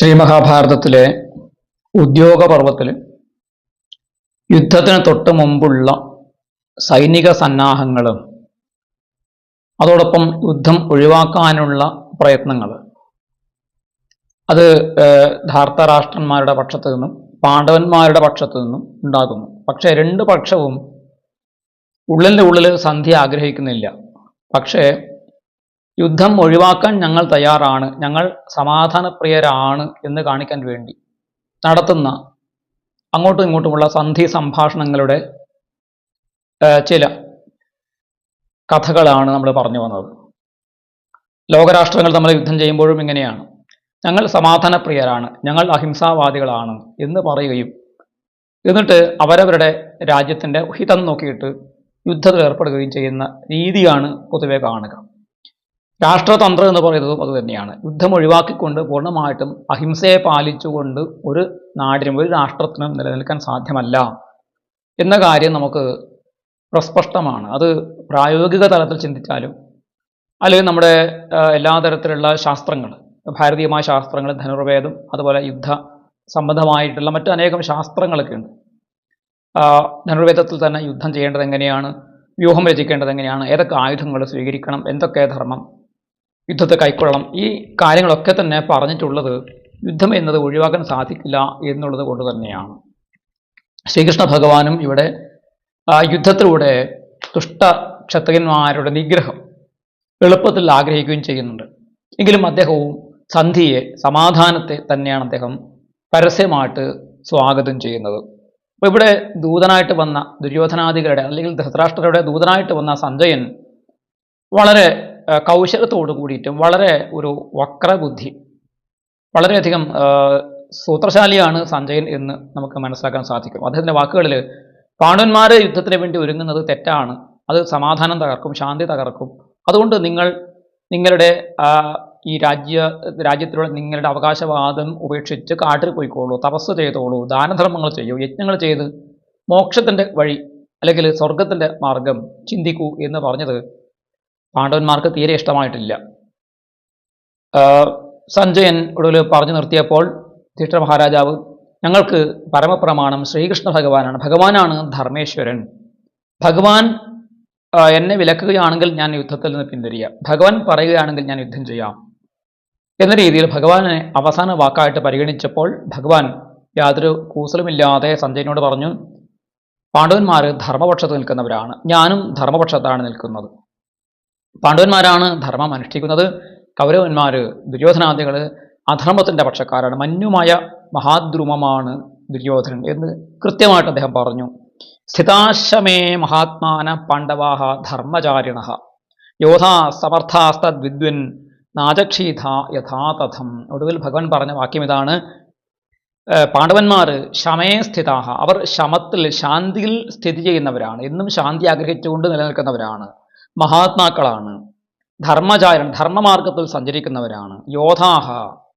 ശ്രീ ഉദ്യോഗ ഉദ്യോഗപർവത്തിൽ യുദ്ധത്തിന് തൊട്ട് മുമ്പുള്ള സൈനിക സന്നാഹങ്ങളും അതോടൊപ്പം യുദ്ധം ഒഴിവാക്കാനുള്ള പ്രയത്നങ്ങൾ അത് ധാർത്തരാഷ്ട്രന്മാരുടെ പക്ഷത്തു നിന്നും പാണ്ഡവന്മാരുടെ പക്ഷത്തു നിന്നും ഉണ്ടാകുന്നു. പക്ഷേ രണ്ട് പക്ഷവും ഉള്ളിന്റെ ഉള്ളിൽ സന്ധി ആഗ്രഹിക്കുന്നില്ല. പക്ഷേ യുദ്ധം ഒഴിവാക്കാൻ ഞങ്ങൾ തയ്യാറാണ്. ഞങ്ങൾ സമാധാനപ്രിയരാണ് എന്ന് കാണിക്കാൻ വേണ്ടി നടത്തുന്ന അങ്ങോട്ടും ഇങ്ങോട്ടുമുള്ള സന്ധി സംഭാഷണങ്ങളുടെ ചില കഥകളാണ് നമ്മൾ പറഞ്ഞു വന്നത്. ലോകരാഷ്ട്രങ്ങൾ നമ്മൾ യുദ്ധം ചെയ്യുമ്പോഴും ഇങ്ങനെയാണ്. ഞങ്ങൾ സമാധാനപ്രിയരാണ്. ഞങ്ങൾ അഹിംസാവാദികളാണ് എന്ന് പറയുകയും എന്നിട്ട് അവരവരുടെ രാജ്യത്തിന്റെ ഹിതം നോക്കിയിട്ട് യുദ്ധത്തിൽ ഏർപ്പെടുകയും ചെയ്യുന്ന രീതിയാണ് പൊതുവെ കാണുക. രാഷ്ട്രതന്ത്രം എന്ന് പറയുന്നതും അത് തന്നെയാണ്. യുദ്ധം ഒഴിവാക്കിക്കൊണ്ട് പൂർണമായിട്ടും അഹിംസയെ പാലിച്ചുകൊണ്ട് ഒരു നാടിനും ഒരു രാഷ്ട്രത്തിനും നിലനിൽക്കാൻ സാധ്യമല്ല എന്ന കാര്യം നമുക്ക് പ്രസ്പഷ്ടമാണ്. അത് പ്രായോഗിക തലത്തിൽ ചിന്തിച്ചാലും അല്ലെങ്കിൽ നമ്മുടെ എല്ലാ തരത്തിലുള്ള ശാസ്ത്രങ്ങൾ ഭാരതീയമായ ശാസ്ത്രങ്ങൾ ധനുർവേദം അതുപോലെ യുദ്ധ സംബന്ധമായിട്ടുള്ള മറ്റു അനേകം ശാസ്ത്രങ്ങളൊക്കെ ഉണ്ട്. ധനുർവേദത്തിൽ തന്നെ യുദ്ധം ചെയ്യേണ്ടത് എങ്ങനെയാണ് വ്യൂഹം രചിക്കേണ്ടത് എങ്ങനെയാണ് ഏതൊക്കെ ആയുധങ്ങൾ സ്വീകരിക്കണം എന്തൊക്കെ ധർമ്മം യുദ്ധത്തെ കൈക്കൊള്ളണം. ഈ കാര്യങ്ങളൊക്കെ തന്നെ പറഞ്ഞിട്ടുള്ളത് യുദ്ധം എന്നത് ഒഴിവാക്കാൻ സാധിക്കില്ല എന്നുള്ളത് കൊണ്ട് തന്നെയാണ്. ശ്രീകൃഷ്ണ ഭഗവാനും ഇവിടെ യുദ്ധത്തിലൂടെ ദുഷ്ട ക്ഷത്രിയന്മാരുടെ നിഗ്രഹം എളുപ്പത്തിൽ ആഗ്രഹിക്കുകയും ചെയ്യുന്നുണ്ട്. എങ്കിലും അദ്ദേഹവും സന്ധിയെ സമാധാനത്തെ തന്നെയാണ് അദ്ദേഹം പരസ്യമായിട്ട് സ്വാഗതം ചെയ്യുന്നത്. അപ്പോൾ ഇവിടെ ദൂതനായിട്ട് വന്ന ദുര്യോധനാദികളുടെ അല്ലെങ്കിൽ ധൃതരാഷ്ട്രരുടെ ദൂതനായിട്ട് വന്ന സഞ്ജയൻ വളരെ കൗശലത്തോട് കൂടിയിട്ടും വളരെ ഒരു വക്രബുദ്ധി. വളരെയധികം സൂത്രശാലിയാണ് സഞ്ജയൻ എന്ന് നമുക്ക് മനസ്സിലാക്കാൻ സാധിക്കും. അദ്ദേഹത്തിന്റെ വാക്കുകളിൽ പാണ്ഡവന്മാർ യുദ്ധത്തിന് വേണ്ടി ഒരുങ്ങുന്നത് തെറ്റാണ്. അത് സമാധാനം തകർക്കും ശാന്തി തകർക്കും. അതുകൊണ്ട് നിങ്ങൾ നിങ്ങളുടെ ഈ രാജ്യ രാജ്യത്തിലുള്ള നിങ്ങളുടെ അവകാശവാദം ഉപേക്ഷിച്ച് കാട്ടിൽ പോയിക്കോളൂ തപസ് ചെയ്തോളൂ ദാനധർമ്മങ്ങൾ ചെയ്യൂ യജ്ഞങ്ങൾ ചെയ്ത് മോക്ഷത്തിന്റെ വഴി അല്ലെങ്കിൽ സ്വർഗത്തിന്റെ മാർഗം ചിന്തിക്കൂ എന്ന് പറഞ്ഞത് പാണ്ഡവന്മാർക്ക് തീരെ ഇഷ്ടമായിട്ടില്ല. സഞ്ജയൻ ഒടുവിൽ പറഞ്ഞു നിർത്തിയപ്പോൾ ധിഷ്ഠ മഹാരാജാവ് ഞങ്ങൾക്ക് പരമപ്രമാണം ശ്രീകൃഷ്ണ ഭഗവാനാണ്. ഭഗവാനാണ് ധർമ്മേശ്വരൻ. ഭഗവാൻ എന്നെ വിലക്കുകയാണെങ്കിൽ ഞാൻ യുദ്ധത്തിൽ നിന്ന് പിന്തിരിയ. ഭഗവാൻ പറയുകയാണെങ്കിൽ ഞാൻ യുദ്ധം ചെയ്യാം. എന്ന രീതിയിൽ ഭഗവാനെ അവസാന വാക്കായിട്ട് പരിഗണിച്ചപ്പോൾ ഭഗവാൻ യാതൊരു കൂസലുമില്ലാതെ സഞ്ജയനോട് പറഞ്ഞു പാണ്ഡവന്മാർ ധർമ്മപക്ഷത്ത് നിൽക്കുന്നവരാണ്. ഞാനും ധർമ്മപക്ഷത്താണ് നിൽക്കുന്നത്. പാണ്ഡവന്മാരാണ് ധർമ്മം അനുഷ്ഠിക്കുന്നത്. കൗരവന്മാർ ദുര്യോധനാദികൾ അധർമ്മത്തിന്റെ പക്ഷക്കാരാണ്. മഞ്ഞുമായ മഹാദ്രുമമാണ് ദുര്യോധനൻ എന്ന് കൃത്യമായിട്ട് അദ്ദേഹം പറഞ്ഞു. സ്ഥിതാശമേ മഹാത്മാന പാണ്ഡവാഹ ധർമ്മചാരിണ. യോധാ സമർത്ഥാസ്തദ്വിദ്വൻ നാചക്ഷീധ യഥാതഥം. ഒടുവിൽ ഭഗവാൻ പറഞ്ഞ വാക്യം ഇതാണ്. പാണ്ഡവന്മാർ ശമേ സ്ഥിതാഹ. അവർ ശമത്തിൽ ശാന്തിയിൽ സ്ഥിതി ചെയ്യുന്നവരാണ്. എന്നും ശാന്തി ആഗ്രഹിച്ചുകൊണ്ട് നിലനിൽക്കുന്നവരാണ്. മഹാത്മാക്കളാണ്. ധർമ്മചാരൻ ധർമ്മമാർഗത്തിൽ സഞ്ചരിക്കുന്നവരാണ്. യോധാഹ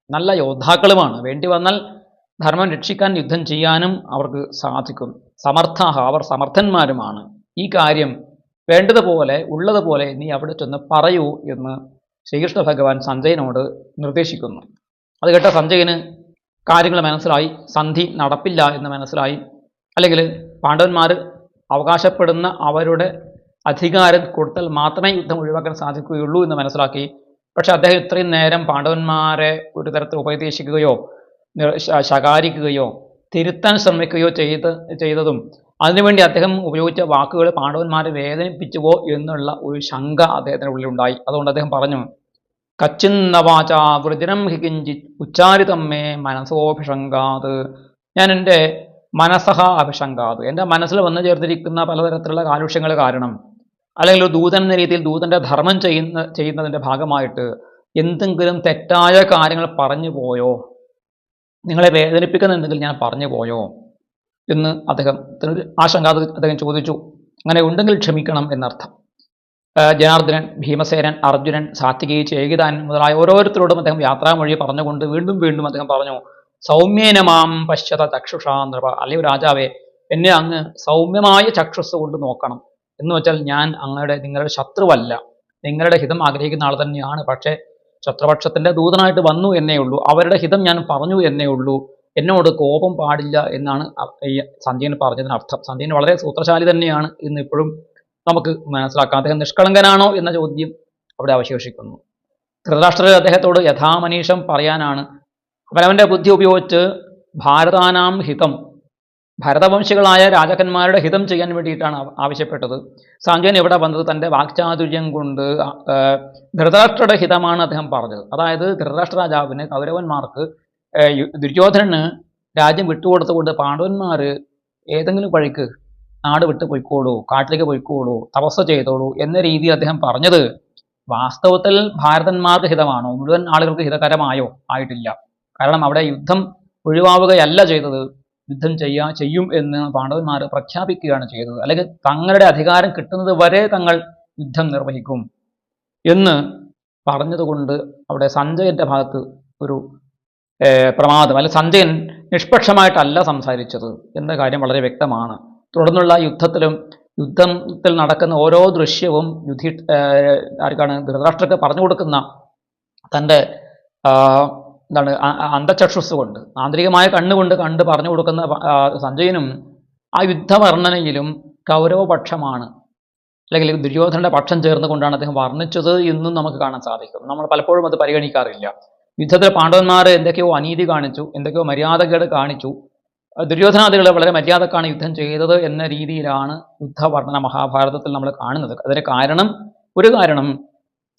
നല്ല യോദ്ധാക്കളുമാണ്. വേണ്ടി വന്നാൽ ധർമ്മം രക്ഷിക്കാൻ യുദ്ധം ചെയ്യാനും അവർക്ക് സാധിക്കും. സമർത്ഥാഹ അവർ സമർത്ഥന്മാരുമാണ്. ഈ കാര്യം വേണ്ടതുപോലെ ഉള്ളതുപോലെ നീ അവിടെ ചെന്ന് പറയൂ എന്ന് ശ്രീകൃഷ്ണ ഭഗവാൻ സഞ്ജയനോട് നിർദ്ദേശിക്കുന്നു. അത് കേട്ട സഞ്ജയന് കാര്യങ്ങൾ മനസ്സിലായി. സന്ധി നടപ്പില്ല എന്ന് മനസ്സിലായി. അല്ലെങ്കിൽ പാണ്ഡവന്മാർ അവകാശപ്പെടുന്ന അവരുടെ അധികാരം കൊടുത്താൽ മാത്രമേ യുദ്ധം ഒഴിവാക്കാൻ സാധിക്കുകയുള്ളൂ എന്ന് മനസ്സിലാക്കി. പക്ഷെ അദ്ദേഹം ഇത്രയും നേരം പാണ്ഡവന്മാരെ ഒരു തരത്തിൽ ഉപദേശിക്കുകയോ ശകാരിക്കുകയോ തിരുത്താൻ ശ്രമിക്കുകയോ ചെയ്ത് ചെയ്തതും അതിനുവേണ്ടി അദ്ദേഹം ഉപയോഗിച്ച വാക്കുകൾ പാണ്ഡവന്മാരെ വേദനിപ്പിച്ചുവോ എന്നുള്ള ഒരു ശങ്ക അദ്ദേഹത്തിന് ഉള്ളിലുണ്ടായി. അതുകൊണ്ട് അദ്ദേഹം പറഞ്ഞു കച്ചിന്ന വാച വൃജനം ഹികിഞ്ചി ഉച്ചാരിതമ്മേ മനസ്സോഭിഷങ്കാത് ഞാൻ എന്റെ മനസ്സഹ അഭിഷങ്കാത് എന്റെ മനസ്സിൽ വന്നു ചേർത്തിരിക്കുന്ന പലതരത്തിലുള്ള കാലുഷ്യങ്ങൾ കാരണം അല്ലെങ്കിൽ ഒരു ദൂതൻ എന്ന രീതിയിൽ ദൂതന്റെ ധർമ്മം ചെയ്യുന്ന ചെയ്യുന്നതിന്റെ ഭാഗമായിട്ട് എന്തെങ്കിലും തെറ്റായ കാര്യങ്ങൾ പറഞ്ഞു പോയോ? നിങ്ങളെ വേദനിപ്പിക്കുന്ന എന്തെങ്കിലും ഞാൻ പറഞ്ഞു പോയോ? എന്ന് അദ്ദേഹം ഒരു ആശങ്ക അദ്ദേഹം ചോദിച്ചു. അങ്ങനെ ഉണ്ടെങ്കിൽ ക്ഷമിക്കണം എന്നർത്ഥം. ജനാർദ്ദനൻ ഭീമസേനൻ അർജുനൻ സാത്വികി ചേകിതാൻ മുതലായ ഓരോരുത്തരോടും അദ്ദേഹം യാത്രാമൊഴി പറഞ്ഞുകൊണ്ട് വീണ്ടും വീണ്ടും അദ്ദേഹം പറഞ്ഞു സൗമ്യേനമാം പശ്ചത ചക്ഷുഷാ നൃപ അല്ലെങ്കിൽ രാജാവേ എന്നെ അങ്ങ് സൗമ്യമായ ചക്ഷുസ് കൊണ്ട് നോക്കണം. എന്ന് വെച്ചാൽ ഞാൻ അങ്ങയുടെ നിങ്ങളുടെ ശത്രുവല്ല. നിങ്ങളുടെ ഹിതം ആഗ്രഹിക്കുന്ന ആൾ തന്നെയാണ്. പക്ഷേ ശത്രുപക്ഷത്തിന്റെ ദൂതനായിട്ട് വന്നു എന്നേ ഉള്ളൂ. അവരുടെ ഹിതം ഞാൻ പറഞ്ഞു എന്നേ ഉള്ളൂ. എന്നോട് കോപം പാടില്ല എന്നാണ് ഈ സഞ്ജയൻ പറഞ്ഞതിന് അർത്ഥം സഞ്ജയൻ വളരെ സൂത്രശാലി തന്നെയാണ് ഇന്ന് ഇപ്പോഴും നമുക്ക് മനസ്സിലാക്കാം. അദ്ദേഹം നിഷ്കളങ്കനാണോ എന്ന ചോദ്യം അവിടെ അവശേഷിക്കുന്നു. ധൃതരാഷ്ട്രർ അദ്ദേഹത്തോട് യഥാമനീഷം പറയാനാണ്. അവനവന്റെ ബുദ്ധി ഉപയോഗിച്ച് ഭാരതാനാം ഹിതം ഭരതവംശികളായ രാജാക്കന്മാരുടെ ഹിതം ചെയ്യാൻ വേണ്ടിയിട്ടാണ് ആവ- ആവശ്യപ്പെട്ടത്. സാഞ്ജയൻ ഇവിടെ വന്നത്? തന്റെ വാക്ചാതുര്യം കൊണ്ട് ധൃതരാഷ്ട്രയുടെ ഹിതമാണ് അദ്ദേഹം പറഞ്ഞത്. അതായത് ധൃതരാഷ്ട്ര രാജാവിന് കൗരവന്മാർക്ക് ദുര്യോധനന് രാജ്യം വിട്ടുകൊടുത്തുകൊണ്ട് പാണ്ഡവന്മാർ ഏതെങ്കിലും വഴിക്ക് നാട് വിട്ട് പോയിക്കോളൂ കാട്ടിലേക്ക് പോയിക്കോളൂ തപസ് ചെയ്തോളൂ എന്ന രീതി അദ്ദേഹം പറഞ്ഞത്. വാസ്തവത്തിൽ ഭാരതന്മാർക്ക് ഹിതമാണോ? മുഴുവൻ ആളുകൾക്ക് ഹിതകരമായോ? ആയിട്ടില്ല. കാരണം അവിടെ യുദ്ധം ഒഴിവാവുകയല്ല ചെയ്തത്. യുദ്ധം ചെയ്യാ ചെയ്യും എന്ന് പാണ്ഡവന്മാർ പ്രഖ്യാപിക്കുകയാണ് ചെയ്തത്. അല്ലെങ്കിൽ തങ്ങളുടെ അധികാരം കിട്ടുന്നത് വരെ തങ്ങൾ യുദ്ധം നിർവഹിക്കും എന്ന് പറഞ്ഞതുകൊണ്ട് അവിടെ സഞ്ജയന്റെ ഭാഗത്ത് ഒരു പ്രമാദം അല്ലെ സഞ്ജയൻ നിഷ്പക്ഷമായിട്ടല്ല സംസാരിച്ചത് എന്ന കാര്യം വളരെ വ്യക്തമാണ്. തുടർന്നുള്ള യുദ്ധത്തിലും യുദ്ധത്തിൽ നടക്കുന്ന ഓരോ ദൃശ്യവും യുധി ആർക്കാണ് ധൃതരാഷ്ട്രക്ക് പറഞ്ഞു കൊടുക്കുന്ന തന്റെ എന്താണ് അന്ധചക്ഷുസ് കൊണ്ട് ആന്തരികമായ കണ്ണുകൊണ്ട് കണ്ട് പറഞ്ഞു കൊടുക്കുന്ന സഞ്ജയനും ആ യുദ്ധവർണനയിലും കൗരവപക്ഷമാണ് അല്ലെങ്കിൽ ദുര്യോധനന്റെ പക്ഷം ചേർന്നുകൊണ്ടാണ് അദ്ദേഹം വർണിച്ചത് എന്നും നമുക്ക് കാണാൻ സാധിക്കും. നമ്മൾ പലപ്പോഴും അത് പരിഗണിക്കാറില്ല. യുദ്ധത്തിൽ പാണ്ഡവന്മാർ എന്തൊക്കെയോ അനീതി കാണിച്ചു എന്തൊക്കെയോ മര്യാദകേട് കാണിച്ചു. ദുര്യോധനാദികളെ വളരെ മര്യാദക്കാണ് യുദ്ധം ചെയ്തത് എന്ന രീതിയിലാണ് യുദ്ധവർണന മഹാഭാരതത്തിൽ നമ്മൾ കാണുന്നത്. അതിന് കാരണം ഒരു കാരണം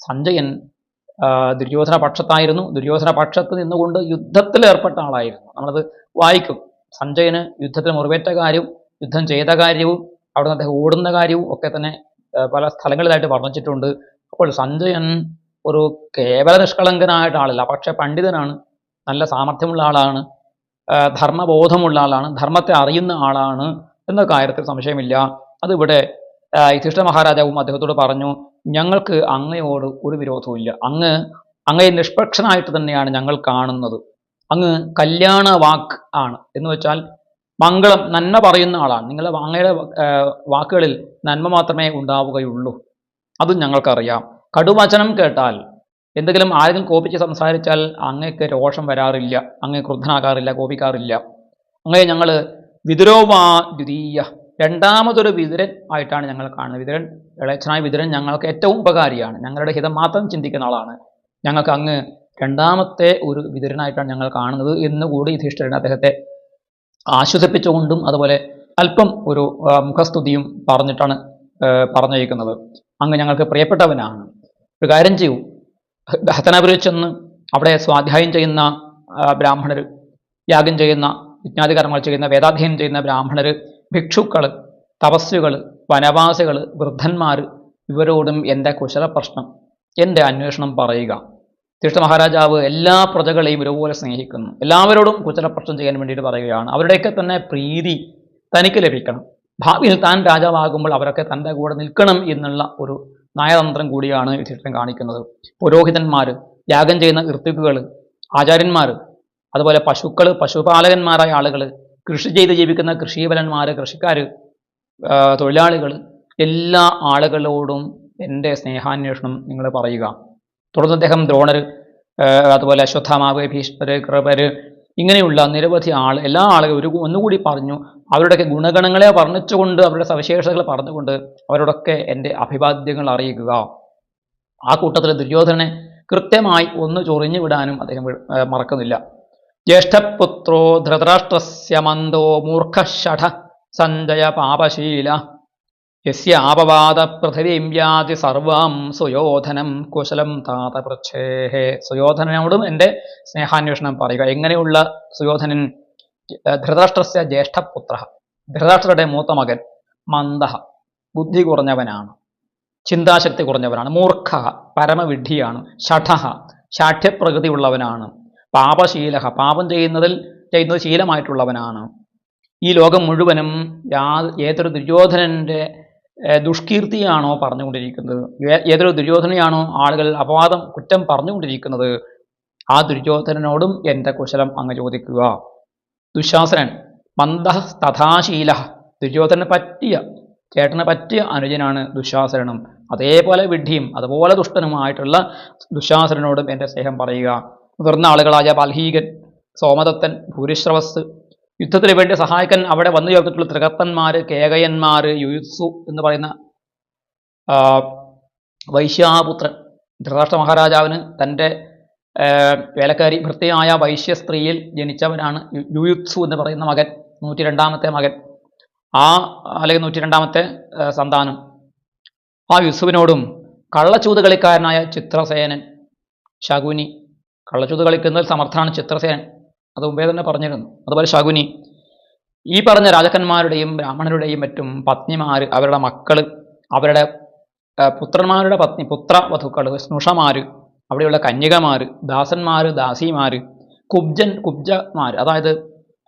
സഞ്ജയൻ ദുര്യോധന പക്ഷത്തായിരുന്നു. ദുര്യോധന പക്ഷത്ത് നിന്നുകൊണ്ട് യുദ്ധത്തിൽ ഏർപ്പെട്ട ആളായിരുന്നു. നമ്മളത് വായിക്കും. സഞ്ജയന് യുദ്ധത്തിൽ മുറിവേറ്റ കാര്യവും യുദ്ധം ചെയ്ത കാര്യവും അവിടെ നിന്ന് അദ്ദേഹം ഓടുന്ന കാര്യവും ഒക്കെ തന്നെ പല സ്ഥലങ്ങളിലായിട്ട് വർണിച്ചിട്ടുണ്ട്. അപ്പോൾ സഞ്ജയൻ ഒരു കേവല നിഷ്കളങ്കനായിട്ട് ആളല്ല. പക്ഷെ പണ്ഡിതനാണ്. നല്ല സാമർഥ്യമുള്ള ആളാണ്. ധർമ്മബോധമുള്ള ആളാണ്. ധർമ്മത്തെ അറിയുന്ന ആളാണ്. എന്ന കാര്യത്തിൽ സംശയമില്ല. അതിവിടെ യുധിഷ്ഠ മഹാരാജാവും അദ്ദേഹത്തോട് പറഞ്ഞു ഞങ്ങൾക്ക് അങ്ങയോട് ഒരു വിരോധവുമില്ല. അങ്ങ് അങ്ങയെ നിഷ്പക്ഷനായിട്ട് തന്നെയാണ് ഞങ്ങൾ കാണുന്നത്. അങ്ങ് കല്യാണ വാക്ക് ആണ്. എന്ന് വെച്ചാൽ മംഗളം നന്മ പറയുന്ന ആളാണ്. നിങ്ങളുടെ അങ്ങയുടെ വാക്കുകളിൽ നന്മ മാത്രമേ ഉണ്ടാവുകയുള്ളൂ. അതും ഞങ്ങൾക്കറിയാം. കടുവചനം കേട്ടാൽ എന്തെങ്കിലും ആരെങ്കിലും കോപിച്ച് സംസാരിച്ചാൽ അങ്ങക്ക് രോഷം വരാറില്ല. അങ്ങ് ക്രുദ്ധനാകാറില്ല കോപിക്കാറില്ല. അങ്ങയെ ഞങ്ങൾ വിതുരോവാ ദ്വിതീയ രണ്ടാമതൊരു വിതുരൻ ആയിട്ടാണ് ഞങ്ങൾ കാണുന്നത്. വിതുരൻ ഇളയച്ചനായ വിതുരൻ ഞങ്ങൾക്ക് ഏറ്റവും ഉപകാരിയാണ്. ഞങ്ങളുടെ ഹിതം മാത്രം ചിന്തിക്കുന്ന ആളാണ്. ഞങ്ങൾക്ക് അങ്ങ് രണ്ടാമത്തെ ഒരു വിതുരനായിട്ടാണ് ഞങ്ങൾ കാണുന്നത് എന്ന് കൂടി യുധിഷ്ഠിരൻ അദ്ദേഹത്തെ ആശ്വസിപ്പിച്ചുകൊണ്ടും അതുപോലെ അല്പം ഒരു മുഖസ്തുതിയും പറഞ്ഞിട്ടാണ് പറഞ്ഞിരിക്കുന്നത് അങ്ങ് ഞങ്ങൾക്ക് പ്രിയപ്പെട്ടവനാണ്. ഒരു കാര്യം ചെയ്യൂ. ഹത്തനാപുരി ചെന്ന് അവിടെ സ്വാധ്യായം ചെയ്യുന്ന ബ്രാഹ്മണർ യാഗം ചെയ്യുന്ന വിജ്ഞാതികർമ്മങ്ങൾ ചെയ്യുന്ന വേദാധ്യയനം ചെയ്യുന്ന ബ്രാഹ്മണർ ഭിക്ഷുക്കൾ തപസ്സുകൾ വനവാസികൾ വൃദ്ധന്മാർ ഇവരോടും എന്റെ കുശല പ്രശ്നം എന്റെ അന്വേഷണം പറയുക. തീർത്ഥ മഹാരാജാവ് എല്ലാ പ്രജകളെയും ഒരുപോലെ സ്നേഹിക്കുന്നു. എല്ലാവരോടും കുശലപ്രശ്നം ചെയ്യാൻ വേണ്ടിയിട്ട് പറയുകയാണ്. അവരുടെയൊക്കെ തന്നെ പ്രീതി തനിക്ക് ലഭിക്കണം. ഭാവിയിൽ താൻ രാജാവാകുമ്പോൾ അവരൊക്കെ തന്റെ കൂടെ നിൽക്കണം എന്നുള്ള ഒരു നയതന്ത്രം കൂടിയാണ് യുധിഷ്ഠിരൻ കാണിക്കുന്നത്. പുരോഹിതന്മാർ യാഗം ചെയ്യുന്ന ഋത്തുക്കുകൾ ആചാര്യന്മാർ അതുപോലെ പശുക്കൾ പശുപാലകന്മാരായ ആളുകൾ കൃഷി ചെയ്ത് ജീവിക്കുന്ന കൃഷിബലന്മാർ കൃഷിക്കാർ തൊഴിലാളികൾ എല്ലാ ആളുകളോടും എന്റെ സ്നേഹാന്വേഷണം നിങ്ങൾ പറയുക. തുടർന്ന് അദ്ദേഹം ദ്രോണർ അതുപോലെ അശ്വത്ഥാമാവ് ഭീഷ്മര് കൃപര് ഇങ്ങനെയുള്ള നിരവധി ആൾ എല്ലാ ആളുകളും ഒരു ഒന്നുകൂടി പറഞ്ഞു അവരുടെയൊക്കെ ഗുണഗണങ്ങളെ വർണിച്ചുകൊണ്ട് അവരുടെ സവിശേഷതകൾ പറഞ്ഞുകൊണ്ട് അവരോടൊക്കെ എന്റെ അഭിവാദ്യങ്ങൾ അറിയിക്കുക. ആ കൂട്ടത്തിൽ ദുര്യോധനെ കൃത്യമായി ഒന്ന് ചൊറിഞ്ഞു വിടാനും അദ്ദേഹം മറക്കുന്നില്ല. ജ്യേഷ്ഠപുത്രോ ധൃതരാഷ്ട്രസ്യ മന്ദോ മൂർഖഷഠ സഞ്ജയ പാപശീല. യസ്യ പൃഥിവീം വ്യാതി സർവാം സുയോധനം കുശലം താത പൃച്ഛേഹേ. സുയോധനനോടും എന്റെ സ്നേഹാന്വേഷണം പറയുക. എങ്ങനെയുള്ള സുയോധനൻ? ധൃതരാഷ്ട്രസ്യ ജ്യേഷ്ഠപുത്ര. ധൃതരാഷ്ട്രയുടെ മൂത്ത മകൻ മന്ദ. ബുദ്ധി കുറഞ്ഞവനാണ്. ചിന്താശക്തി കുറഞ്ഞവനാണ്. മൂർഖ പരമവിഡ്ഢിയാണ്. ഷഠ ശാഠ്യപ്രകൃതി ഉള്ളവനാണ് പാപശീല പാപം ചെയ്യുന്നതിൽ ചെയ്യുന്നത് ശീലമായിട്ടുള്ളവനാണ്. ഈ ലോകം മുഴുവനും യാ ഏതൊരു ദുര്യോധനന്റെ ദുഷ്കീർത്തിയാണോ പറഞ്ഞുകൊണ്ടിരിക്കുന്നത്? ഏതൊരു ദുര്യോധനയാണോ ആളുകൾ അപവാദം കുറ്റം പറഞ്ഞുകൊണ്ടിരിക്കുന്നത്? ആ ദുര്യോധനനോടും എന്റെ കുശലം അങ്ങ് ചോദിക്കുക. ദുശാസനൻ മന്ദ തഥാശീല ദുര്യോധനന് പറ്റിയ ചേട്ടന് പറ്റിയ അനുജനാണ് ദുശാസനനും. അതേപോലെ വിഡ്ഢിയും അതുപോലെ ദുഷ്ടനുമായിട്ടുള്ള ദുശാസനനോടും എന്റെ സ്നേഹം പറയുക. മുതിർന്ന ആളുകളായ ബാൽഹീകൻ സോമദത്തൻ ഭൂരിശ്രവസ് യുദ്ധത്തിന് വേണ്ടി സഹായിക്കാൻ അവിടെ വന്നു ചേർത്തിട്ടുള്ള ത്രികർത്തന്മാർ കേകയന്മാർ യുയുത്സു എന്ന് പറയുന്ന വൈശ്യാപുത്രൻ ധൃതരാഷ്ട്ര മഹാരാജാവിന് തന്റെ വേലക്കാരി ഭൃത്യയായ വൈശ്യ സ്ത്രീയിൽ ജനിച്ചവനാണ് യുയുത്സു എന്ന് പറയുന്ന മകൻ നൂറ്റി രണ്ടാമത്തെ മകൻ. ആ അല്ലെങ്കിൽ നൂറ്റി രണ്ടാമത്തെ സന്താനം. ആ യുസുവിനോടും കള്ളച്ചൂത് കളിക്കാരനായ ചിത്രസേനൻ ശകുനി കള്ളച്ചൂത് കളിക്കുന്നതിൽ സമർത്ഥാണ് ചിത്രസേനൻ. അത് മുമ്പേ തന്നെ പറഞ്ഞിരുന്നു. അതുപോലെ ശകുനി. ഈ പറഞ്ഞ രാജാക്കന്മാരുടെയും ബ്രാഹ്മണരുടെയും മറ്റും പത്നിമാർ അവരുടെ മക്കൾ അവരുടെ പുത്രന്മാരുടെ പത്നി പുത്രവധുക്കൾ സ്നുഷമാർ അവിടെയുള്ള കന്യകമാർ ദാസന്മാർ ദാസിമാർ കുബ്ജൻ കുബ്ജമാർ അതായത്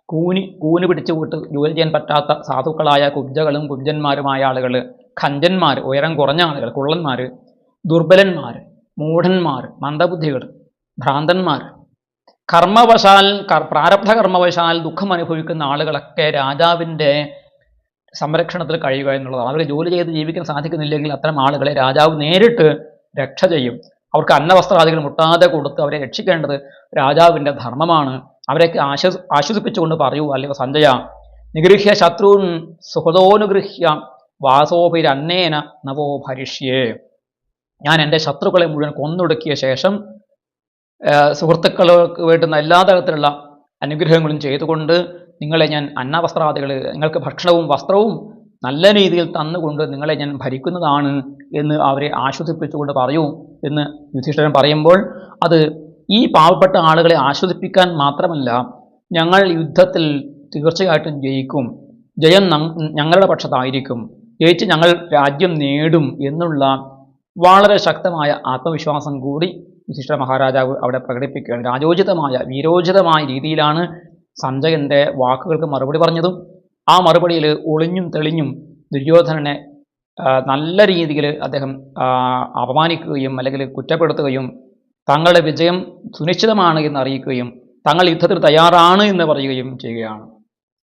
കൂനി കൂന് പിടിച്ചു വിട്ട് ജോലി ചെയ്യാൻ പറ്റാത്ത സാധുക്കളായ കുബ്ജകളും കുബ്ജന്മാരുമായ ആളുകൾ ഖഞ്ചന്മാർ ഉയരം കുറഞ്ഞ ആളുകൾ കുള്ളന്മാർ ദുർബലന്മാർ മൂഢന്മാർ മന്ദബുദ്ധികൾ ഭ്രാന്തന്മാർ. കർമ്മവശാൽ കർ- പ്രാരബ്ധ കർമ്മവശാൽ ദുഃഖം അനുഭവിക്കുന്ന ആളുകളൊക്കെ രാജാവിന്റെ സംരക്ഷണത്തിൽ കഴിയുക എന്നുള്ളതാണ്. അവർക്ക് ജോലി ചെയ്ത് ജീവിക്കാൻ സാധിക്കുന്നില്ലെങ്കിൽ അത്തരം ആളുകളെ രാജാവ് നേരിട്ട് രക്ഷ ചെയ്യും. അവർക്ക് അന്നവസ്ത്രാദികൾ മുട്ടാതെ കൊടുത്ത് അവരെ രക്ഷിക്കേണ്ടത് രാജാവിന്റെ ധർമ്മമാണ്. അവരെയൊക്കെ ആശ്വസ് ആശ്വസിപ്പിച്ചുകൊണ്ട് പറയൂ അല്ലെങ്കിൽ സഞ്ജയ. നിഗൃഹ്യ ശത്രുൻ സുഹൃതോനുഗൃഹ്യ വാസോഭിരന്നേന നവോ ഭരിഷ്യേ. ഞാൻ എന്റെ ശത്രുക്കളെ മുഴുവൻ കൊന്നൊടുക്കിയ ശേഷം സുഹൃത്തുക്കൾക്ക് വേണ്ടുന്ന എല്ലാ തരത്തിലുള്ള അനുഗ്രഹങ്ങളും ചെയ്തുകൊണ്ട് നിങ്ങളെ ഞാൻ അന്നവസ്ത്രാദികൾ നിങ്ങൾക്ക് ഭക്ഷണവും വസ്ത്രവും നല്ല രീതിയിൽ തന്നുകൊണ്ട് നിങ്ങളെ ഞാൻ ഭരിക്കുന്നതാണ് എന്ന് അവരെ ആശ്വസിപ്പിച്ചുകൊണ്ട് പറയൂ എന്ന് യുധിഷ്ഠിരൻ പറയുമ്പോൾ അത് ഈ പാവപ്പെട്ട ആളുകളെ ആശ്വസിപ്പിക്കാൻ മാത്രമല്ല ഞങ്ങൾ യുദ്ധത്തിൽ തീർച്ചയായിട്ടും ജയിക്കും. ജയം ഞങ്ങളുടെ പക്ഷത്തായിരിക്കും. ജയിച്ച് ഞങ്ങൾ രാജ്യം നേടും എന്നുള്ള വളരെ ശക്തമായ ആത്മവിശ്വാസം കൂടി യുധിഷ്ഠിര മഹാരാജാവ് അവിടെ പ്രകടിപ്പിക്കുകയാണ്. രാജോചിതമായ വീരോചിതമായ രീതിയിലാണ് സഞ്ജയന്റെ വാക്കുകൾക്ക് മറുപടി പറഞ്ഞതും. ആ മറുപടിയിൽ ഒളിഞ്ഞും തെളിഞ്ഞും ദുര്യോധനനെ നല്ല രീതിയിൽ അദ്ദേഹം അപമാനിക്കുകയും അല്ലെങ്കിൽ കുറ്റപ്പെടുത്തുകയും തങ്ങളുടെ വിജയം സുനിശ്ചിതമാണ് എന്ന് അറിയിക്കുകയും തങ്ങൾ യുദ്ധത്തിൽ തയ്യാറാണ് എന്ന് പറയുകയും ചെയ്യുകയാണ്.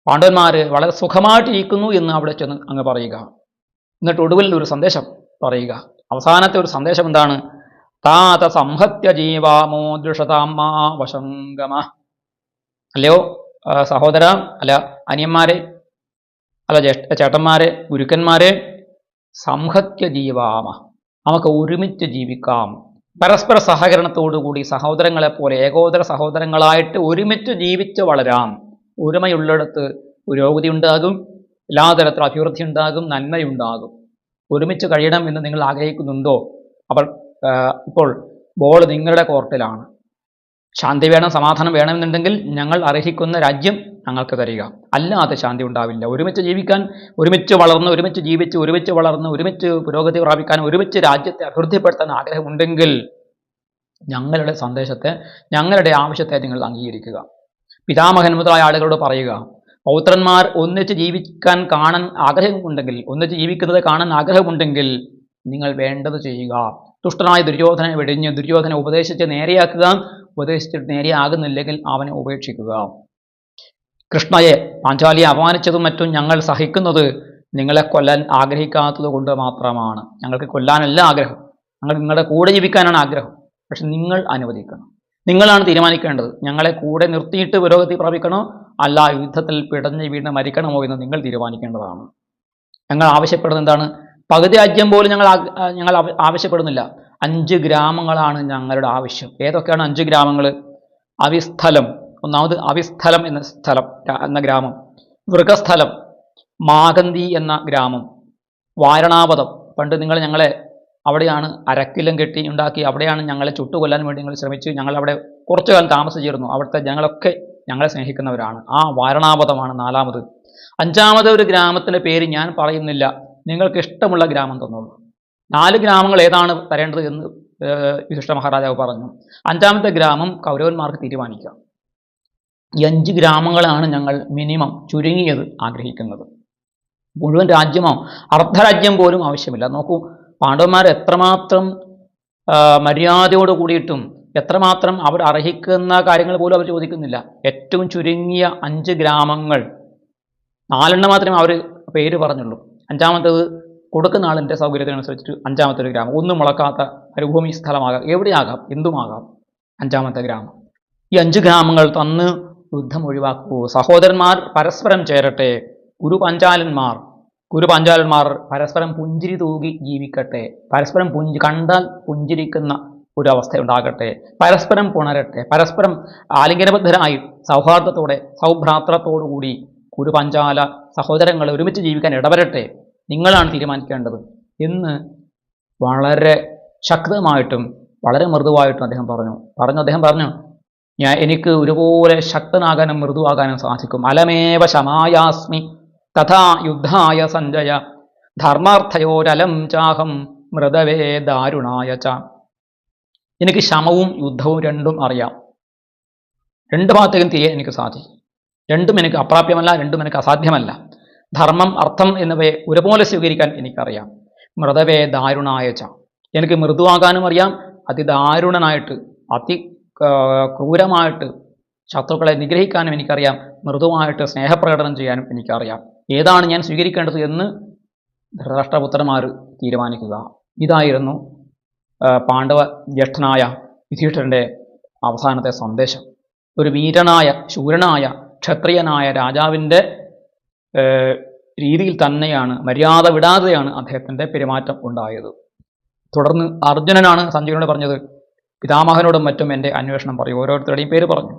പാണ്ഡവന്മാർ വളരെ സുഖമായിട്ടിരിക്കുന്നു എന്ന് അവിടെ ചെന്ന് അങ്ങ് പറയുക. എന്നിട്ട് ഒടുവിൽ ഒരു സന്ദേശം പറയുക. അവസാനത്തെ ഒരു സന്ദേശം എന്താണ്? താത സംഹത്യ ജീവാമോ ദൃഷതാമാ വശങ്കമ അല്ലയോ സഹോദര അല്ല അനിയന്മാരെ അല്ല ജ്യേഷ്ഠ ചേട്ടന്മാരെ ഗുരുക്കന്മാരെ സംഹത്യ ജീവാമ നമുക്ക് ഒരുമിച്ച് ജീവിക്കാം. പരസ്പര സഹകരണത്തോടുകൂടി സഹോദരങ്ങളെ പോലെ ഏകോദര സഹോദരങ്ങളായിട്ട് ഒരുമിച്ച് ജീവിച്ച് വളരാം. ഒരുമയുള്ളിടത്ത് പുരോഗതി ഉണ്ടാകും എല്ലാ തരത്തിലും അഭിവൃദ്ധി ഉണ്ടാകും നന്മയുണ്ടാകും. ഒരുമിച്ച് കഴിയണം എന്ന് നിങ്ങൾ ആഗ്രഹിക്കുന്നുണ്ടോ? അപ്പോൾ ഇപ്പോൾ ബോൾ നിങ്ങളുടെ കോർട്ടിലാണ്. ശാന്തി വേണം സമാധാനം വേണമെന്നുണ്ടെങ്കിൽ ഞങ്ങൾ അർഹിക്കുന്ന രാജ്യം ഞങ്ങൾക്ക് തരിക. അല്ലാതെ ശാന്തി ഉണ്ടാവില്ല. ഒരുമിച്ച് ജീവിക്കാൻ ഒരുമിച്ച് വളർന്ന് ഒരുമിച്ച് ജീവിച്ച് ഒരുമിച്ച് വളർന്ന് ഒരുമിച്ച് പുരോഗതി പ്രാപിക്കാൻ ഒരുമിച്ച് രാജ്യത്തെ അഭിവൃദ്ധിപ്പെടുത്താൻ ആഗ്രഹമുണ്ടെങ്കിൽ ഞങ്ങളുടെ സന്ദേശത്തെ ഞങ്ങളുടെ ആവശ്യത്തെ നിങ്ങൾ അംഗീകരിക്കുക. പിതാമഹൻ മുതലായ ആളുകളോട് പറയുക പൗത്രന്മാർ ഒന്നിച്ച് ജീവിക്കാൻ കാണാൻ ആഗ്രഹമുണ്ടെങ്കിൽ ഒന്നിച്ച് ജീവിക്കുന്നത് കാണാൻ ആഗ്രഹമുണ്ടെങ്കിൽ നിങ്ങൾ വേണ്ടത് ചെയ്യുക. ദുഷ്ടനായ ദുര്യോധനെ വെടിഞ്ഞ് ദുര്യോധനെ ഉപദേശിച്ച് നേരെയാക്കുക. ഉപദേശിച്ചിട്ട് നേരെയാകുന്നില്ലെങ്കിൽ അവനെ ഉപേക്ഷിക്കുക. കൃഷ്ണയെ പാഞ്ചാലിയെ അപമാനിച്ചതും മറ്റും ഞങ്ങൾ സഹിക്കുന്നത് നിങ്ങളെ കൊല്ലാൻ ആഗ്രഹിക്കാത്തത് കൊണ്ട് മാത്രമാണ്. ഞങ്ങൾക്ക് കൊല്ലാനല്ല ആഗ്രഹം. ഞങ്ങൾ നിങ്ങളുടെ കൂടെ ജീവിക്കാനാണ് ആഗ്രഹം. പക്ഷെ നിങ്ങൾ അനുവദിക്കണം. നിങ്ങളാണ് തീരുമാനിക്കേണ്ടത്. ഞങ്ങളെ കൂടെ നിർത്തിയിട്ട് പുരോഗതി പ്രാപിക്കണോ? അല്ല യുദ്ധത്തിൽ പിടഞ്ഞ് വീണ് മരിക്കണമോ എന്ന് നിങ്ങൾ തീരുമാനിക്കേണ്ടതാണ്. ഞങ്ങൾ ആവശ്യപ്പെടുന്നത് എന്താണ്? പകുതി രാജ്യം പോലും ഞങ്ങൾ ഞങ്ങൾ ആവശ്യപ്പെടുന്നില്ല. അഞ്ച് ഗ്രാമങ്ങളാണ് ഞങ്ങളുടെ ആവശ്യം. ഏതൊക്കെയാണ് അഞ്ച് ഗ്രാമങ്ങൾ അവിസ്ഥലം. ഒന്നാമത് അവിസ്ഥലം എന്ന സ്ഥലം എന്ന ഗ്രാമം. മൃഗസ്ഥലം. മാഗന്തി എന്ന ഗ്രാമം. വാരണാപദം പണ്ട് നിങ്ങൾ ഞങ്ങളെ അവിടെയാണ് അരക്കിലും കെട്ടി ഉണ്ടാക്കി അവിടെയാണ് ഞങ്ങളെ ചുട്ടുകൊല്ലാൻ വേണ്ടി നിങ്ങൾ ശ്രമിച്ചു. ഞങ്ങൾ അവിടെ കുറച്ചു കാലം താമസിച്ചിരുന്നു. അവിടുത്തെ ഞങ്ങളൊക്കെ ഞങ്ങളെ സ്നേഹിക്കുന്നവരാണ്. ആ വാരണാപദമാണ് നാലാമത്. അഞ്ചാമത് ഒരു ഗ്രാമത്തിന്റെ പേര് ഞാൻ പറയുന്നില്ല. നിങ്ങൾക്ക് ഇഷ്ടമുള്ള ഗ്രാമം തന്നോളൂ. നാല് ഗ്രാമങ്ങൾ ഏതാണ് തരേണ്ടത് എന്ന് വിശിഷ്ട മഹാരാജാവ് പറഞ്ഞു. അഞ്ചാമത്തെ ഗ്രാമം കൗരവന്മാർക്ക് തീരുമാനിക്കാം ഈ അഞ്ച് ഗ്രാമങ്ങളാണ് ഞങ്ങൾ മിനിമം ചുരുങ്ങിയത് ആഗ്രഹിക്കുന്നത്. മുഴുവൻ രാജ്യമോ അർദ്ധരാജ്യം പോലും ആവശ്യമില്ല. നോക്കൂ പാണ്ഡവന്മാർ എത്രമാത്രം മര്യാദയോട് കൂടിയിട്ടും എത്രമാത്രം അവർ അർഹിക്കുന്ന കാര്യങ്ങൾ പോലും അവർ ചോദിക്കുന്നില്ല. ഏറ്റവും ചുരുങ്ങിയ അഞ്ച് ഗ്രാമങ്ങൾ. നാലെണ്ണം മാത്രമേ അവർ പേര് പറഞ്ഞുള്ളൂ. അഞ്ചാമത്തേത് കൊടുക്കുന്ന ആളിന്റെ സൗകര്യത്തിനനുസരിച്ചിട്ട് അഞ്ചാമത്തെ ഒരു ഗ്രാമം. ഒന്നും മുളക്കാത്ത മരുഭൂമി സ്ഥലമാകാം. എവിടെയാകാം? എന്തുമാകാം? അഞ്ചാമത്തെ ഗ്രാമം. ഈ അഞ്ച് ഗ്രാമങ്ങൾ തന്ന് യുദ്ധം ഒഴിവാക്കൂ. സഹോദരന്മാർ പരസ്പരം ചേരട്ടെ. ഗുരുപഞ്ചാലന്മാർ ഗുരുപഞ്ചാലന്മാർ ഗുരു പഞ്ചാലന്മാർ പരസ്പരം പുഞ്ചിരി തൂകി ജീവിക്കട്ടെ. പരസ്പരം പുഞ്ചി കണ്ടാൽ പുഞ്ചിരിക്കുന്ന ഒരു അവസ്ഥ ഉണ്ടാകട്ടെ പരസ്പരം പുണരട്ടെ. പരസ്പരം ആലിംഗനബദ്ധരായി സൗഹാർദ്ദത്തോടെ സൗഭ്രാത്രത്തോടു കൂടി പഞ്ചാല സഹോദരങ്ങൾ ഒരുമിച്ച് ജീവിക്കാൻ ഇടവരട്ടെ. നിങ്ങളാണ് തീരുമാനിക്കേണ്ടത്. എന്ന് വളരെ ശക്തമായിട്ടും വളരെ മൃദുവായിട്ടും അദ്ദേഹം പറഞ്ഞു. പറഞ്ഞു അദ്ദേഹം പറഞ്ഞു ഞാൻ എനിക്ക് ഒരുപോലെ ശക്തനാകാനും മൃദുവാകാനും സാധിക്കും. അലമേവ ശമായാസ്മി തഥാ യുദ്ധായ സഞ്ജയ ധർമാർത്ഥയോരലം ചാഹം മൃതവേ ദാരുണായ ച. എനിക്ക് ശമവും യുദ്ധവും രണ്ടും അറിയാം. രണ്ട് ഭാഗത്തേക്കും തിരിയാൻ എനിക്ക് സാധിക്കും. രണ്ടും എനിക്ക് അപ്രാപ്യമല്ല രണ്ടും എനിക്ക് അസാധ്യമല്ല. ധർമ്മം അർത്ഥം എന്നിവയെ ഒരുപോലെ സ്വീകരിക്കാൻ എനിക്കറിയാം. മൃതവേ ദാരുണായ ച. എനിക്ക് മൃദുവാകാനും അറിയാം. അതിദാരുണനായിട്ട് അതി ക്രൂരമായിട്ട് ശത്രുക്കളെ നിഗ്രഹിക്കാനും എനിക്കറിയാം. മൃദുവായിട്ട് സ്നേഹപ്രകടനം ചെയ്യാനും എനിക്കറിയാം. ഏതാണ് ഞാൻ സ്വീകരിക്കേണ്ടത് എന്ന് ധൃതരാഷ്ട്രപുത്രന്മാർ തീരുമാനിക്കുക. ഇതായിരുന്നു പാണ്ഡവ ജ്യേഷ്ഠനായ യുധിഷ്ഠിരന്റെ അവസാനത്തെ സന്ദേശം. ഒരു വീരനായ ശൂരനായ ക്ഷത്രിയനായ രാജാവിന്റെ രീതിയിൽ തന്നെയാണ് മര്യാദ വിടാതെയാണ് അദ്ദേഹത്തിന്റെ പെരുമാറ്റം ഉണ്ടായത്. തുടർന്ന് അർജുനനാണ് സഞ്ജയനോട് പറഞ്ഞത് പിതാമഹനോടും മറ്റും എന്റെ അന്വേഷണം പറയും. ഓരോരുത്തരുടെയും പേര് പറഞ്ഞു.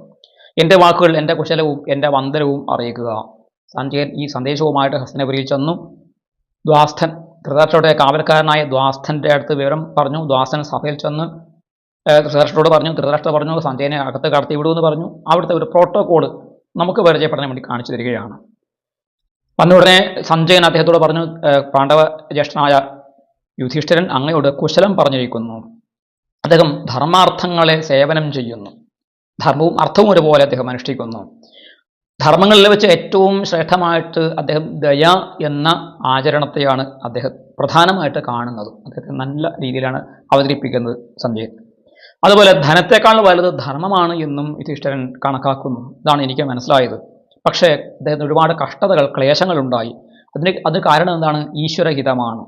എന്റെ വാക്കുകൾ എന്റെ കുശലവും എന്റെ വന്ദനവും അറിയിക്കുക. സഞ്ജയൻ ഈ സന്ദേശവുമായിട്ട് ഹസ്തനപുരിയിൽ ചെന്നു. ദ്വാസ്ഥൻ ധൃതരാഷ്ട്രയുടെ കാവൽക്കാരനായ ദ്വാസ്ഥന്റെ അടുത്ത് വിവരം പറഞ്ഞു. ദ്വാസ്ഥൻ സഭയിൽ ചെന്ന് ധൃതരാഷ്ട്രയോട് പറഞ്ഞു. ധൃതരാഷ്ട്ര പറഞ്ഞു സഞ്ജയനെ അകത്ത് കടത്തി വിടുമെന്ന് പറഞ്ഞു. അവിടുത്തെ ഒരു പ്രോട്ടോകോൾ നമുക്ക് പരിചയപ്പെടാൻ വേണ്ടി കാണിച്ചു തരികയാണ്. വന്ന ഉടനെ സഞ്ജയൻ അദ്ദേഹത്തോട് പറഞ്ഞു പാണ്ഡവ ജ്യേഷ്ഠനായ യുധിഷ്ഠിരൻ അങ്ങയോട് കുശലം പറഞ്ഞിരിക്കുന്നു. അദ്ദേഹം ധർമാർത്ഥങ്ങളെ സേവനം ചെയ്യുന്നു. ധർമ്മവും അർത്ഥവും ഒരുപോലെ അദ്ദേഹം അനുഷ്ഠിക്കുന്നു. ധർമ്മങ്ങളിൽ വെച്ച് ഏറ്റവും ശ്രേഷ്ഠമായിട്ട് അദ്ദേഹം ദയ എന്ന ആചരണത്തെയാണ് അദ്ദേഹം പ്രധാനമായിട്ട് കാണുന്നത്. അദ്ദേഹത്തെ നല്ല രീതിയിലാണ് അവതരിപ്പിക്കുന്നത് സഞ്ജയൻ. അതുപോലെ ധനത്തെക്കാൾ വലുത് ധർമ്മമാണ് എന്നും യുധിഷ്ഠിരൻ കണക്കാക്കുന്നു. ഇതാണ് എനിക്ക് മനസ്സിലായത്. പക്ഷേ അദ്ദേഹത്തിന് ഒരുപാട് കഷ്ടതകൾ ക്ലേശങ്ങൾ ഉണ്ടായി അതിന് അത് കാരണം എന്താണ്? ഈശ്വരഹിതമാണ്.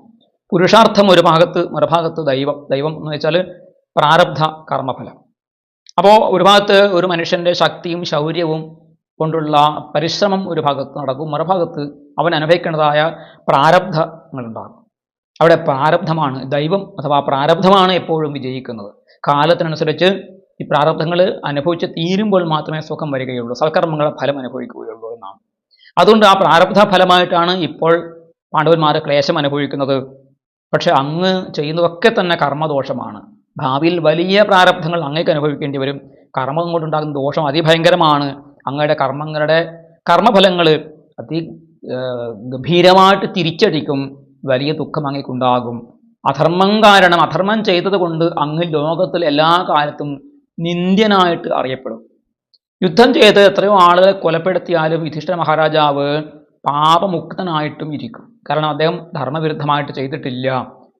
പുരുഷാർത്ഥം ഒരു ഭാഗത്ത് മറുഭാഗത്ത് ദൈവം ദൈവം എന്ന് വെച്ചാൽ പ്രാരബ്ധ കർമ്മഫലം. അപ്പോൾ ഒരു ഭാഗത്ത് ഒരു മനുഷ്യന്റെ ശക്തിയും ശൗര്യവും കൊണ്ടുള്ള പരിശ്രമം ഒരു ഭാഗത്ത് നടക്കും മറുഭാഗത്ത് അവൻ അനുഭവിക്കേണ്ടതായ പ്രാരബ്ധങ്ങളുണ്ടാകും. അവിടെ പ്രാരബ്ധമാണ് ദൈവം അഥവാ പ്രാരബ്ധമാണ് എപ്പോഴും വിജയിക്കുന്നത്. കാലത്തിനനുസരിച്ച് ഈ പ്രാരബ്ധങ്ങൾ അനുഭവിച്ച് തീരുമ്പോൾ മാത്രമേ സുഖം വരികയുള്ളൂ. സൽക്കർമ്മങ്ങളെ ഫലം അനുഭവിക്കുകയുള്ളൂ എന്നാണ്. അതുകൊണ്ട് ആ പ്രാരബ്ധ ഫലമായിട്ടാണ് ഇപ്പോൾ പാണ്ഡവന്മാർ ക്ലേശം അനുഭവിക്കുന്നത്. പക്ഷെ അങ്ങ് ചെയ്യുന്നതൊക്കെ തന്നെ കർമ്മദോഷമാണ്. ഭാവിയിൽ വലിയ പ്രാരബ്ധങ്ങൾ അങ്ങേക്ക് അനുഭവിക്കേണ്ടി വരും. കർമ്മം കൊണ്ടുണ്ടാകുന്ന ദോഷം അതിഭയങ്കരമാണ്. അങ്ങയുടെ കർമ്മങ്ങളുടെ കർമ്മഫലങ്ങൾ അതി ഗംഭീരമായിട്ട് തിരിച്ചടിക്കും. വലിയ ദുഃഖം അങ്ങേക്കുണ്ടാകും. അധർമ്മം കാരണം അധർമ്മം ചെയ്തത് കൊണ്ട് അങ്ങ് ലോകത്തിൽ എല്ലാ കാലത്തും നിന്ദ്യനായിട്ട് അറിയപ്പെടും. യുദ്ധം ചെയ്ത് എത്രയോ ആളുകളെ കൊലപ്പെടുത്തിയാലും യുധിഷ്ഠിര മഹാരാജാവ് പാപമുക്തനായിട്ടും ഇരിക്കും. കാരണം അദ്ദേഹം ധർമ്മവിരുദ്ധമായിട്ട് ചെയ്തിട്ടില്ല.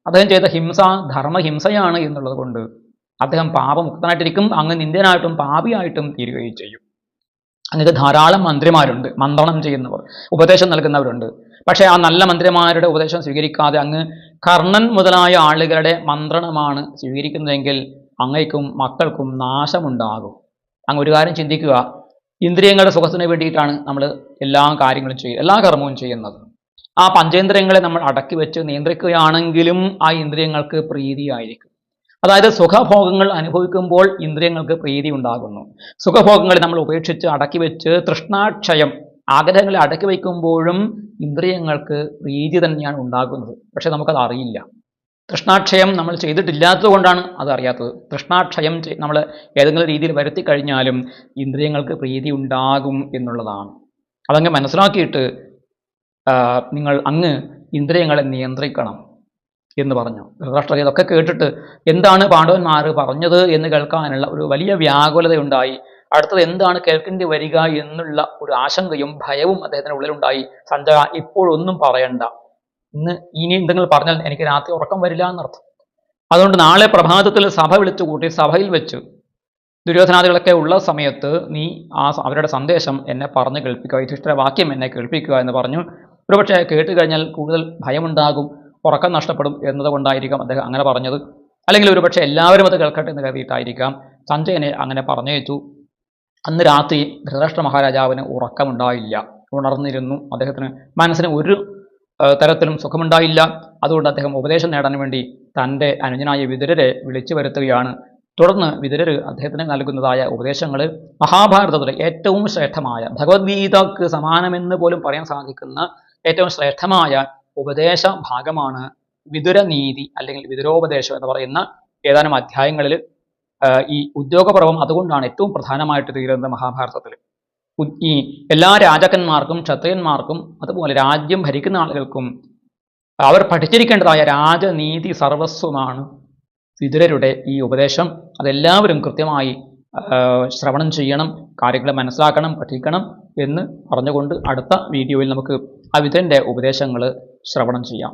അദ്ദേഹം ചെയ്ത ഹിംസ ധർമ്മഹിംസയാണ് എന്നുള്ളത് കൊണ്ട് അദ്ദേഹം പാപമുക്തനായിട്ടിരിക്കും അങ്ങ് നിന്ദ്യനായിട്ടും പാപിയായിട്ടും തീരുകയും ചെയ്യും. അങ്ങക്ക് ധാരാളം മന്ത്രിമാരുണ്ട് മന്ത്രണം ചെയ്യുന്നവർ ഉപദേശം നൽകുന്നവരുണ്ട്. പക്ഷേ ആ നല്ല മന്ത്രിമാരുടെ ഉപദേശം സ്വീകരിക്കാതെ അങ്ങ് കർണൻ മുതലായ ആളുകളുടെ മന്ത്രണമാണ് സ്വീകരിക്കുന്നതെങ്കിൽ അങ്ങയ്ക്കും മക്കൾക്കും നാശമുണ്ടാകും. അങ്ങ് ഒരു കാര്യം ചിന്തിക്കുക. ഇന്ദ്രിയങ്ങളുടെ സുഖത്തിന് വേണ്ടിയിട്ടാണ് നമ്മൾ എല്ലാ കാര്യങ്ങളും ചെയ്യുക എല്ലാ കർമ്മവും ചെയ്യുന്നത്. ആ പഞ്ചേന്ദ്രിയങ്ങളെ നമ്മൾ അടക്കി വെച്ച് നിയന്ത്രിക്കുകയാണെങ്കിലും ആ ഇന്ദ്രിയങ്ങൾക്ക് പ്രീതിയായിരിക്കും. അതായത് സുഖഭോഗങ്ങൾ അനുഭവിക്കുമ്പോൾ ഇന്ദ്രിയങ്ങൾക്ക് പ്രീതി ഉണ്ടാകുന്നു. സുഖഭോഗങ്ങളെ നമ്മൾ ഉപേക്ഷിച്ച് അടക്കി വെച്ച് തൃഷ്ണാക്ഷയം ആഗ്രഹങ്ങളെ അടക്കി വയ്ക്കുമ്പോഴും ഇന്ദ്രിയങ്ങൾക്ക് പ്രീതി തന്നെയാണ് ഉണ്ടാകുന്നത്. പക്ഷെ നമുക്കത് അറിയില്ല. തൃഷ്ണാക്ഷയം നമ്മൾ ചെയ്തിട്ടില്ലാത്തത് കൊണ്ടാണ് അത് അറിയാത്തത്. തൃഷ്ണാക്ഷയം നമ്മൾ ഏതെങ്കിലും രീതിയിൽ വരുത്തി കഴിഞ്ഞാലും ഇന്ദ്രിയങ്ങൾക്ക് പ്രീതി ഉണ്ടാകും എന്നുള്ളതാണ്. അതങ്ങ് മനസ്സിലാക്കിയിട്ട് നിങ്ങൾ അങ്ങ് ഇന്ദ്രിയങ്ങളെ നിയന്ത്രിക്കണം എന്ന് പറഞ്ഞു. ധൃതരാഷ്ട്രർ ഇതൊക്കെ കേട്ടിട്ട് എന്താണ് പാണ്ഡവന്മാർ പറഞ്ഞത് എന്ന് കേൾക്കാനുള്ള ഒരു വലിയ വ്യാകുലതയുണ്ടായി. അടുത്തത് എന്താണ് കേൾക്കേണ്ടി വരിക എന്നുള്ള ഒരു ആശങ്കയും ഭയവും അദ്ദേഹത്തിന് ഉള്ളിലുണ്ടായി. സഞ്ജയ ഇപ്പോഴൊന്നും പറയണ്ട. ഇന്ന് ഇനി എന്തെങ്കിലും പറഞ്ഞാൽ എനിക്ക് രാത്രി ഉറക്കം വരില്ല എന്നർത്ഥം. അതുകൊണ്ട് നാളെ പ്രഭാതത്തിൽ സഭ വിളിച്ചു കൂട്ടി സഭയിൽ വെച്ച് ദുര്യോധനാദികളൊക്കെ ഉള്ള സമയത്ത് നീ ആ അവരുടെ സന്ദേശം എന്നെ പറഞ്ഞു കേൾപ്പിക്കുക യുധിഷ്ഠിര വാക്യം എന്നെ കേൾപ്പിക്കുക എന്ന് പറഞ്ഞു ഒരുപക്ഷെ കേട്ട് കഴിഞ്ഞാൽ കൂടുതൽ ഭയമുണ്ടാകും ഉറക്കം നഷ്ടപ്പെടും എന്നതുകൊണ്ടായിരിക്കാം അദ്ദേഹം അങ്ങനെ പറഞ്ഞത്. അല്ലെങ്കിൽ ഒരുപക്ഷെ എല്ലാവരും അത് കേൾക്കട്ടെ എന്ന് കരുതിയിട്ടായിരിക്കാം. സഞ്ജയനെ അങ്ങനെ പറഞ്ഞയച്ചു. അന്ന് രാത്രി ധൃതരാഷ്ട്ര മഹാരാജാവിന് ഉറക്കമുണ്ടായില്ല. ഉണർന്നിരുന്നു. അദ്ദേഹത്തിന് മനസ്സിന് ഒരു തരത്തിലും സുഖമുണ്ടായില്ല. അതുകൊണ്ട് അദ്ദേഹം ഉപദേശം നേടാൻ വേണ്ടി തന്റെ അനുജനായ വിതുരരെ വിളിച്ചു വരുത്തുകയാണ്. തുടർന്ന് വിതുരർ അദ്ദേഹത്തിന് നൽകുന്നതായ ഉപദേശങ്ങൾ മഹാഭാരതത്തിലെ ഏറ്റവും ശ്രേഷ്ഠമായ ഭഗവത്ഗീതക്ക് സമാനമെന്ന് പോലും പറയാൻ സാധിക്കുന്ന ഏറ്റവും ശ്രേഷ്ഠമായ ഉപദേശ ഭാഗമാണ് വിതുരനീതി അല്ലെങ്കിൽ വിതുരോപദേശം എന്ന് പറയുന്ന ഏതാനും അധ്യായങ്ങളിൽ ഈ ഉദ്യോഗപർവം അതുകൊണ്ടാണ് ഏറ്റവും പ്രധാനമായിട്ട് തീരുന്നത് മഹാഭാരതത്തിൽ. ഈ എല്ലാ രാജാക്കന്മാർക്കും ക്ഷത്രിയന്മാർക്കും അതുപോലെ രാജ്യം ഭരിക്കുന്ന ആളുകൾക്കും അവർ പഠിച്ചിരിക്കേണ്ടതായ രാജനീതി സർവസ്വമാണ് വിതുരരുടെ ഈ ഉപദേശം. അതെല്ലാവരും കൃത്യമായി ശ്രവണം ചെയ്യണം കാര്യങ്ങൾ മനസ്സിലാക്കണം പഠിക്കണം എന്ന് പറഞ്ഞുകൊണ്ട് അടുത്ത വീഡിയോയിൽ നമുക്ക് ആ വിതുരന്റെ ഉപദേശങ്ങൾ ശ്രവണം ചെയ്യാം.